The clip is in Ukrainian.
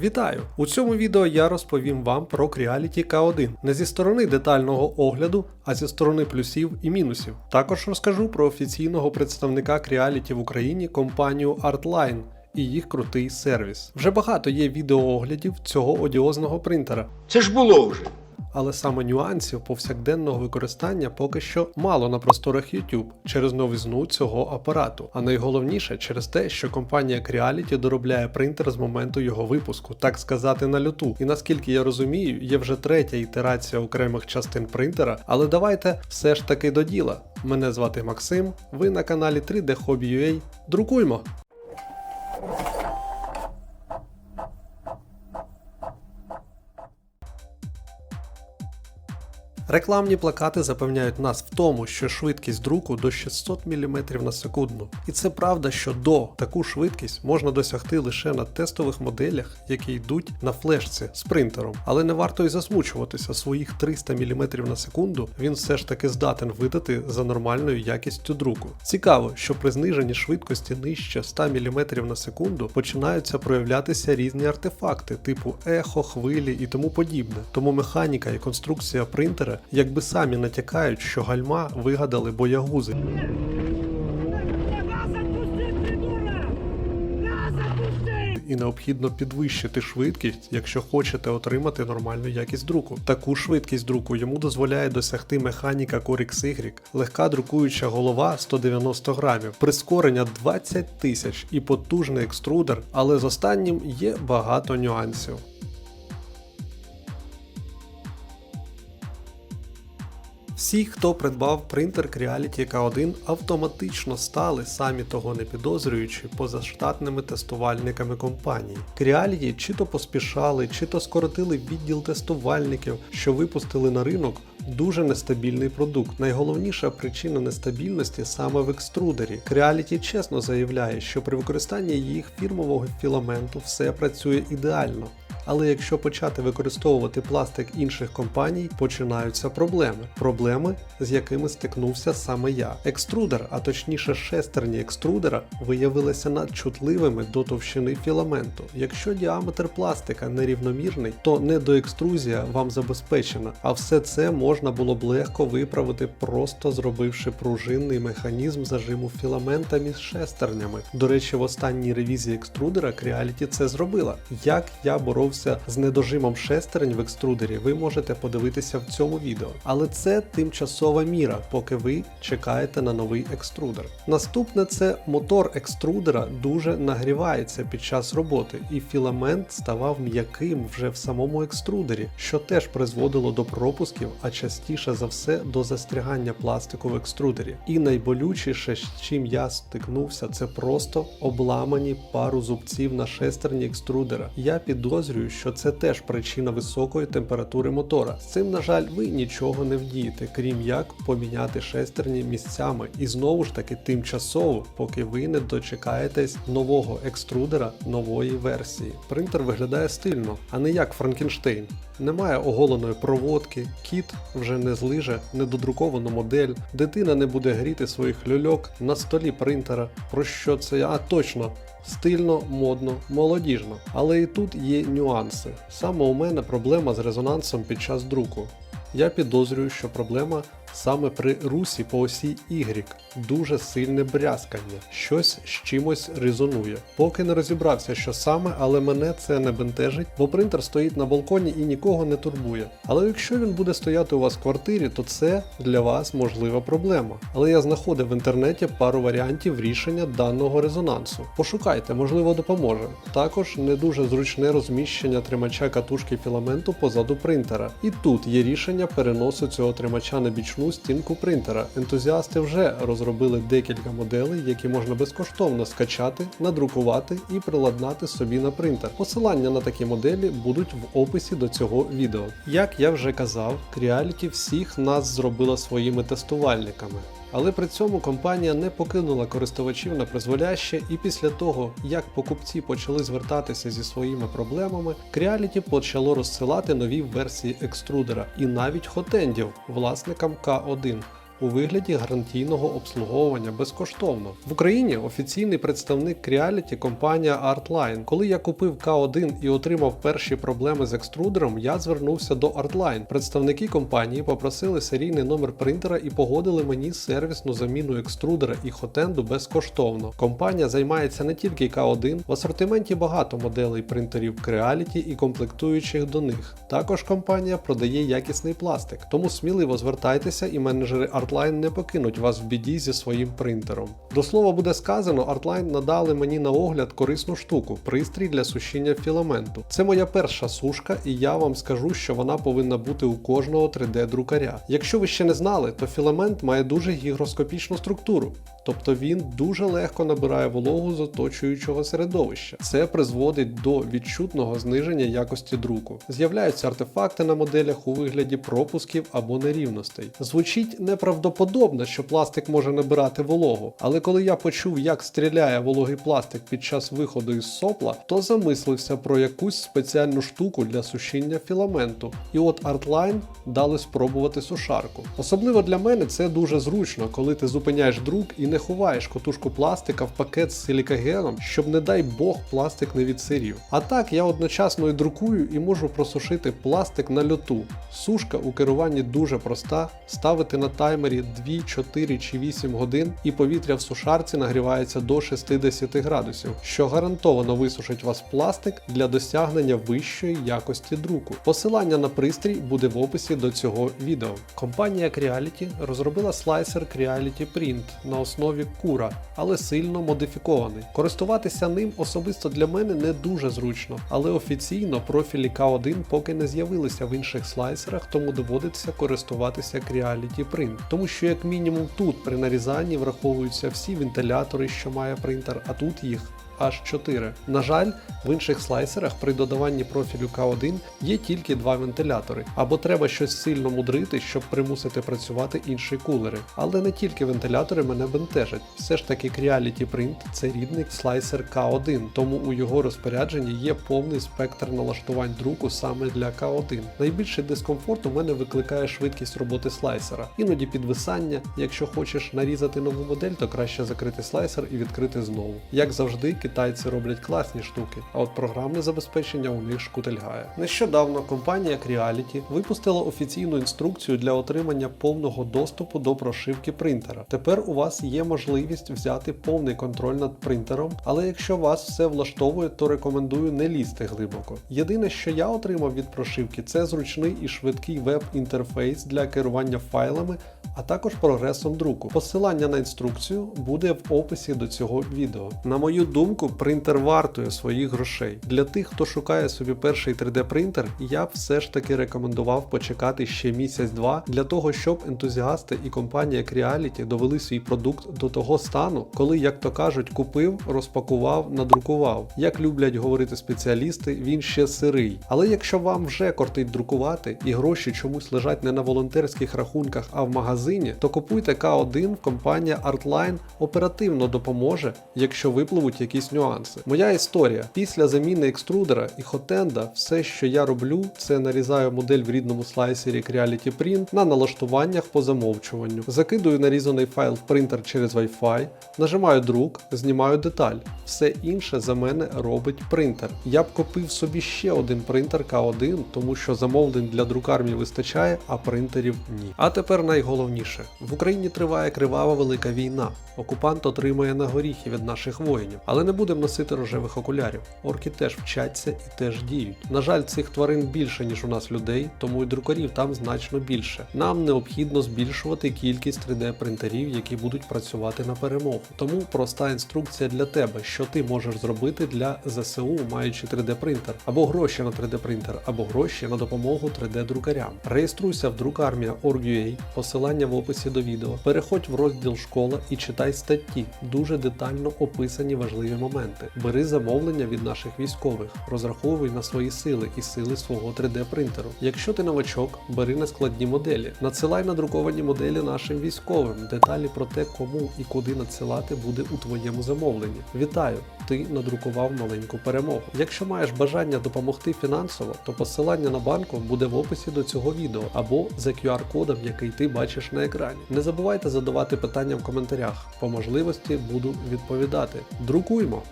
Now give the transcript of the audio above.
Вітаю! У цьому відео я розповім вам про Creality K1 не зі сторони детального огляду, а зі сторони плюсів і мінусів. Також розкажу про офіційного представника Creality в Україні компанію Artline і їх крутий сервіс. Вже багато є відеооглядів цього одіозного принтера, Це ж було вже. Але саме нюансів повсякденного використання поки що мало на просторах YouTube через новизну цього апарату. А найголовніше через те, що компанія Creality доробляє принтер з моменту його випуску, так сказати, на люту. І наскільки я розумію, є вже третя ітерація окремих частин принтера. Але давайте все ж таки до діла. Мене звати Максим, ви на каналі 3D Hobby.ua. Друкуймо! Рекламні плакати запевняють нас в тому, що швидкість друку до 600 мм на секунду. І це правда, що до таку швидкість можна досягти лише на тестових моделях, які йдуть на флешці з принтером. Але не варто й засмучуватися своїх 300 мм на секунду, він все ж таки здатен видати за нормальною якістю друку. Цікаво, що при зниженні швидкості нижче 100 мм на секунду починаються проявлятися різні артефакти, типу ехо, хвилі і тому подібне. Тому механіка і конструкція принтера якби самі натякають, що гальма вигадали боягузи. І необхідно підвищити швидкість, якщо хочете отримати нормальну якість друку. Таку швидкість друку йому дозволяє досягти механіка Corix Y, легка друкуюча голова 190 грамів, прискорення 20 тисяч і потужний екструдер, але з останнім є багато нюансів. Всі, хто придбав принтер Creality K1, автоматично стали, самі того не підозрюючи, позаштатними тестувальниками компанії. Creality чи то поспішали, чи то скоротили відділ тестувальників, що випустили на ринок дуже нестабільний продукт. Найголовніша причина нестабільності саме в екструдері. Creality чесно заявляє, що при використанні їх фірмового філаменту все працює ідеально. Але якщо почати використовувати пластик інших компаній, починаються проблеми. Проблеми, з якими стикнувся саме я. Екструдер, а точніше шестерні екструдера, виявилися надчутливими до товщини філаменту. Якщо діаметр пластика нерівномірний, то недоекструзія вам забезпечена, а все це можна було б легко виправити, просто зробивши пружинний механізм зажиму філамента між шестернями. До речі, в останній ревізії екструдера Creality це зробила. Як я боровся з недожимом шестерень в екструдері, ви можете подивитися в цьому відео. Але це тимчасова міра, поки ви чекаєте на новий екструдер. Наступне це мотор екструдера дуже нагрівається під час роботи, і філамент ставав м'яким вже в самому екструдері, що теж призводило до пропусків, а частіше за все до застрягання пластику в екструдері. І найболючіше, з чим я стикнувся, це просто обламані пару зубців на шестерні екструдера. Я підозрюю, що це теж причина високої температури мотора. З цим, на жаль, ви нічого не вдієте, крім як поміняти шестерні місцями. І знову ж таки тимчасово, поки ви не дочекаєтесь нового екструдера нової версії. Принтер виглядає стильно, а не як Франкенштейн. Немає оголеної проводки, кіт вже не злиже недодруковану модель, дитина не буде гріти своїх люльок на столі принтера. Про що це? А точно, стильно, модно, молодіжно. Але і тут є нюанси. Саме у мене проблема з резонансом під час друку. Я підозрюю, що проблема саме при русі по осі Y. Дуже сильне брязкання, щось з чимось резонує. Поки не розібрався, що саме, але мене це не бентежить, бо принтер стоїть на балконі і нікого не турбує. Але якщо він буде стояти у вас в квартирі, то це для вас можлива проблема. Але я знаходив в інтернеті пару варіантів рішення даного резонансу. Пошукайте, можливо, допоможе. Також не дуже зручне розміщення тримача катушки філаменту позаду принтера. І тут є рішення переносу цього тримача на бічну стінку принтера. Ентузіасти вже розробили декілька моделей, які можна безкоштовно скачати, надрукувати і приладнати собі на принтер. Посилання на такі моделі будуть в описі до цього відео. Як я вже казав, Creality всіх нас зробила своїми тестувальниками. Але при цьому компанія не покинула користувачів на призволяще, і після того, як покупці почали звертатися зі своїми проблемами, Creality почало розсилати нові версії екструдера і навіть хотендів власникам К1. У вигляді гарантійного обслуговування безкоштовно. В Україні офіційний представник Creality компанія Artline. Коли я купив K1 і отримав перші проблеми з екструдером, я звернувся до Artline. Представники компанії попросили серійний номер принтера і погодили мені сервісну заміну екструдера і хотенду безкоштовно. Компанія займається не тільки K1, в асортименті багато моделей принтерів Creality і комплектуючих до них. Також компанія продає якісний пластик, тому сміливо звертайтеся і менеджери Artline не покинуть вас в біді зі своїм принтером. До слова буде сказано, Artline надали мені на огляд корисну штуку пристрій для сушіння філаменту. Це моя перша сушка, і я вам скажу, що вона повинна бути у кожного 3D-друкаря. Якщо ви ще не знали, то філамент має дуже гігроскопічну структуру. Тобто він дуже легко набирає вологу з оточуючого середовища. Це призводить до відчутного зниження якості друку. З'являються артефакти на моделях у вигляді пропусків або нерівностей. Звучить неправдоподобно, що пластик може набирати вологу, але коли я почув, як стріляє вологий пластик під час виходу із сопла, то замислився про якусь спеціальну штуку для сушіння філаменту. І от Artline дали спробувати сушарку. Особливо для мене це дуже зручно, коли ти зупиняєш друк і не ховаєш котушку пластика в пакет з силікагеном, щоб, не дай Бог, пластик не відсирів. А так я одночасно і друкую і можу просушити пластик на льоту. Сушка у керуванні дуже проста: ставити на таймері 2, 4 чи 8 годин, і повітря в сушарці нагрівається до 60 градусів, що гарантовано висушить вас пластик для досягнення вищої якості друку. Посилання на пристрій буде в описі до цього відео. Компанія Creality розробила слайсер Creality Print на основі Кура, але сильно модифікований. Користуватися ним особисто для мене не дуже зручно, але офіційно профілі K1 поки не з'явилися в інших слайсерах, тому доводиться користуватися Creality Print. Тому що, як мінімум, тут при нарізанні враховуються всі вентилятори, що має принтер, а тут їх аж 4. На жаль, в інших слайсерах при додаванні профілю K1 є тільки два вентилятори, або треба щось сильно мудрити, щоб примусити працювати інші кулери. Але не тільки вентилятори мене бентежать. Все ж таки Creality Print це рідний слайсер K1, тому у його розпорядженні є повний спектр налаштувань друку саме для K1. Найбільший дискомфорт у мене викликає швидкість роботи слайсера, іноді підвисання. Якщо хочеш нарізати нову модель, то краще закрити слайсер і відкрити знову. Як завжди, китайці роблять класні штуки, а от програмне забезпечення у них шкутельгає. Нещодавно компанія Creality випустила офіційну інструкцію для отримання повного доступу до прошивки принтера. Тепер у вас є можливість взяти повний контроль над принтером, але якщо вас все влаштовує, то рекомендую не лізти глибоко. Єдине, що я отримав від прошивки, це зручний і швидкий веб-інтерфейс для керування файлами, а також прогресом друку. Посилання на інструкцію буде в описі до цього відео. На мою думку, принтер вартує своїх грошей. Для тих, хто шукає собі перший 3D принтер, я б все ж таки рекомендував почекати ще місяць-два для того, щоб ентузіасти і компанія Creality довели свій продукт до того стану, коли, як то кажуть, купив, розпакував, надрукував. Як люблять говорити спеціалісти, він ще сирий. Але якщо вам вже кортить друкувати і гроші чомусь лежать не на волонтерських рахунках, а в магазині, то купуйте К1, компанія Artline оперативно допоможе, якщо випливуть якісь нюанси. Моя історія після заміни екструдера і хотенда, все, що я роблю, це нарізаю модель в рідному слайсері Creality Print на налаштуваннях по замовчуванню. Закидую нарізаний файл в принтер через Wi-Fi, нажимаю друк, знімаю деталь. Все інше за мене робить принтер. Я б купив собі ще один принтер К1, тому що замовлень для друкарні вистачає, а принтерів ні. А тепер найголовніше: в Україні триває кривава велика війна. Окупант отримує на горіхи від наших воїнів, але не будемо носити рожевих окулярів. Орки теж вчаться і теж діють. На жаль, цих тварин більше ніж у нас людей, тому і друкарів там значно більше. Нам необхідно збільшувати кількість 3D принтерів, які будуть працювати на перемогу. Тому проста інструкція для тебе, що ти можеш зробити для ЗСУ, маючи 3D принтер, або гроші на 3D принтер, або гроші на допомогу 3D друкарям. Реєструйся в друкармія.org.ua, посилання в описі до відео. Переходь в розділ школа і читай статті, дуже детально описані важливі моменти. Бери замовлення від наших військових, розраховуй на свої сили і сили свого 3D принтеру. Якщо ти новачок, бери нескладні моделі, надсилай надруковані моделі нашим військовим. Деталі про те, кому і куди надсилати буде у твоєму замовленні. Вітаю! Ти надрукував маленьку перемогу. Якщо маєш бажання допомогти фінансово, то посилання на банку буде в описі до цього відео або за QR-кодом, який ти бачиш на екрані. Не забувайте задавати питання в коментарях. По можливості буду відповідати. Primo.